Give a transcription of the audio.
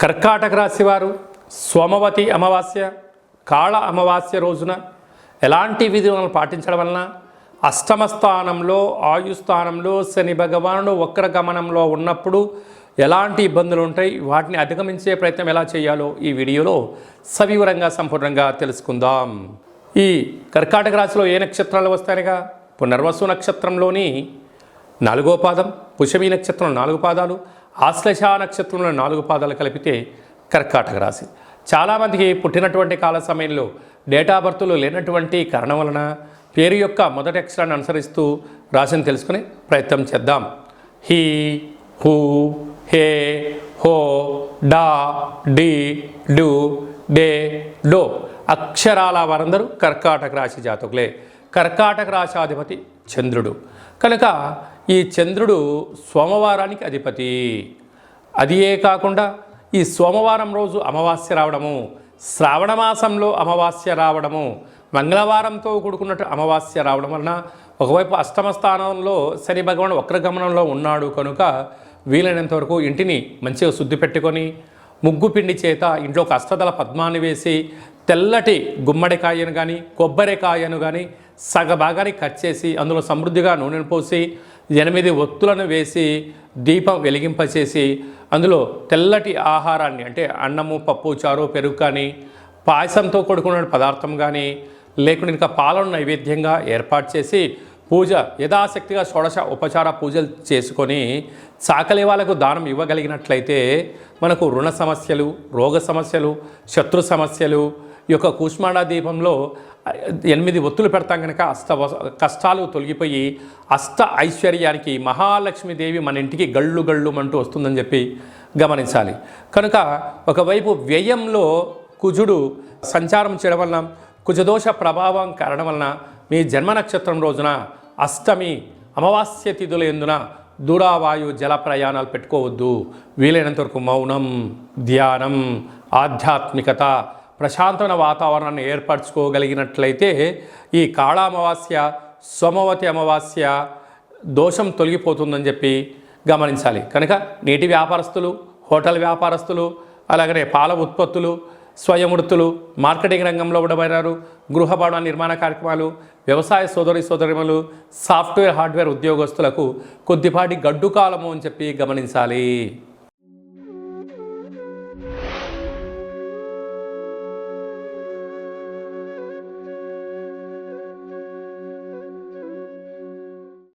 కర్కాటక రాశివారు సోమవతి అమావాస్య కాళ అమావాస్య రోజున ఎలాంటి విధులను పాటించడం వలన అష్టమ స్థానంలో ఆయుస్థానంలో శని భగవానుడు వక్ర గమనంలో ఉన్నప్పుడు ఎలాంటి ఇబ్బందులు ఉంటాయి? వాటిని అధిగమించే ప్రయత్నం ఎలా చేయాలో ఈ వీడియోలో సవివరంగా సంపూర్ణంగా తెలుసుకుందాం. ఈ కర్కాటక రాశిలో ఏ నక్షత్రాలు వస్తాయనగా పునర్వసు నక్షత్రంలోని నాలుగో పాదం పుషమి నక్షత్రం నాలుగు పాదాలు ఆశ్లేష నక్షత్రంలో నాలుగు పాదాలు కలిపితే కర్కాటక రాశి. చాలామందికి పుట్టినటువంటి కాల సమయంలో డేటా బర్త్లు లేనటువంటి కారణం వలన పేరు యొక్క మొదటి అక్షరాన్ని అనుసరిస్తూ రాశిని తెలుసుకుని ప్రయత్నం చేద్దాం. హీ హూ హే హో డా డి డు డే డో. అక్షరాల వారందరూ కర్కాటక రాశి జాతకులే. కర్కాటక రాశాధిపతి చంద్రుడు. కనుక ఈ చంద్రుడు సోమవారానికి అధిపతి. అదియే కాకుండా ఈ సోమవారం రోజు అమావాస్య రావడము శ్రావణ మాసంలో అమావాస్య రావడము మంగళవారంతో కూడుకున్నట్టు అమావాస్య రావడం వలన ఒకవైపు అష్టమ స్థానంలో శని భగవాన్ వక్రగమనంలో ఉన్నాడు కనుక వీలైనంత వరకు ఇంటిని మంచిగా శుద్ధి పెట్టుకొని ముగ్గు పిండి చేత ఇంట్లో ఒక అష్టదల పద్మాన్ని వేసి తెల్లటి గుమ్మడికాయను కానీ కొబ్బరికాయను కానీ సగ భాగాన్ని కట్ చేసి అందులో సమృద్ధిగా నూనెను పోసి ఎనిమిది ఒత్తులను వేసి దీపం వెలిగింపచేసి అందులో తెల్లటి ఆహారాన్ని అంటే అన్నము పప్పు చారు పెరుగు కానీ పాయసంతో కూడుకున్న పదార్థం కానీ లేకుంటే ఇంకా పాలను నైవేద్యంగా ఏర్పాటు చేసి పూజ యథాశక్తిగా షోడశ ఉపచార పూజలు చేసుకొని చాకలి వాళ్ళకు దానం ఇవ్వగలిగినట్లయితే మనకు రుణ సమస్యలు రోగ సమస్యలు శత్రు సమస్యలు ఈ యొక్క కూష్మాండ దీపంలో ఎనిమిది ఒత్తులు పెడతాం కనుక అష్ట కష్టాలు తొలగిపోయి అష్ట ఐశ్వర్యానికి మహాలక్ష్మీదేవి మన ఇంటికి గళ్ళు గళ్ళు అంటూ వస్తుందని చెప్పి గమనించాలి. కనుక ఒకవైపు వ్యయంలో కుజుడు సంచారం చేయడం వలన కుజదోష ప్రభావం కారణం వలన మీ జన్మ నక్షత్రం రోజున అష్టమి అమావాస్య తిథుల ఎందున దూరావాయు జల ప్రయాణాలు పెట్టుకోవద్దు. వీలైనంత వరకు మౌనం ధ్యానం ఆధ్యాత్మికత ప్రశాంతమైన వాతావరణాన్ని ఏర్పరచుకోగలిగినట్లయితే ఈ కాళ అమావాస్య సోమవతి అమావాస్య దోషం తొలగిపోతుందని చెప్పి గమనించాలి. కనుక నీటి వ్యాపారస్తులు హోటల్ వ్యాపారస్తులు అలాగనే పాల ఉత్పత్తులు స్వయం వృత్తులు మార్కెటింగ్ రంగంలో ఉండబడినారు గృహ భవన నిర్మాణ కార్యక్రమాలు వ్యవసాయ సోదరి సోదరిమలు సాఫ్ట్వేర్ హార్డ్వేర్ ఉద్యోగస్తులకు కొద్దిపాటి గడ్డు కాలము అని చెప్పి గమనించాలి.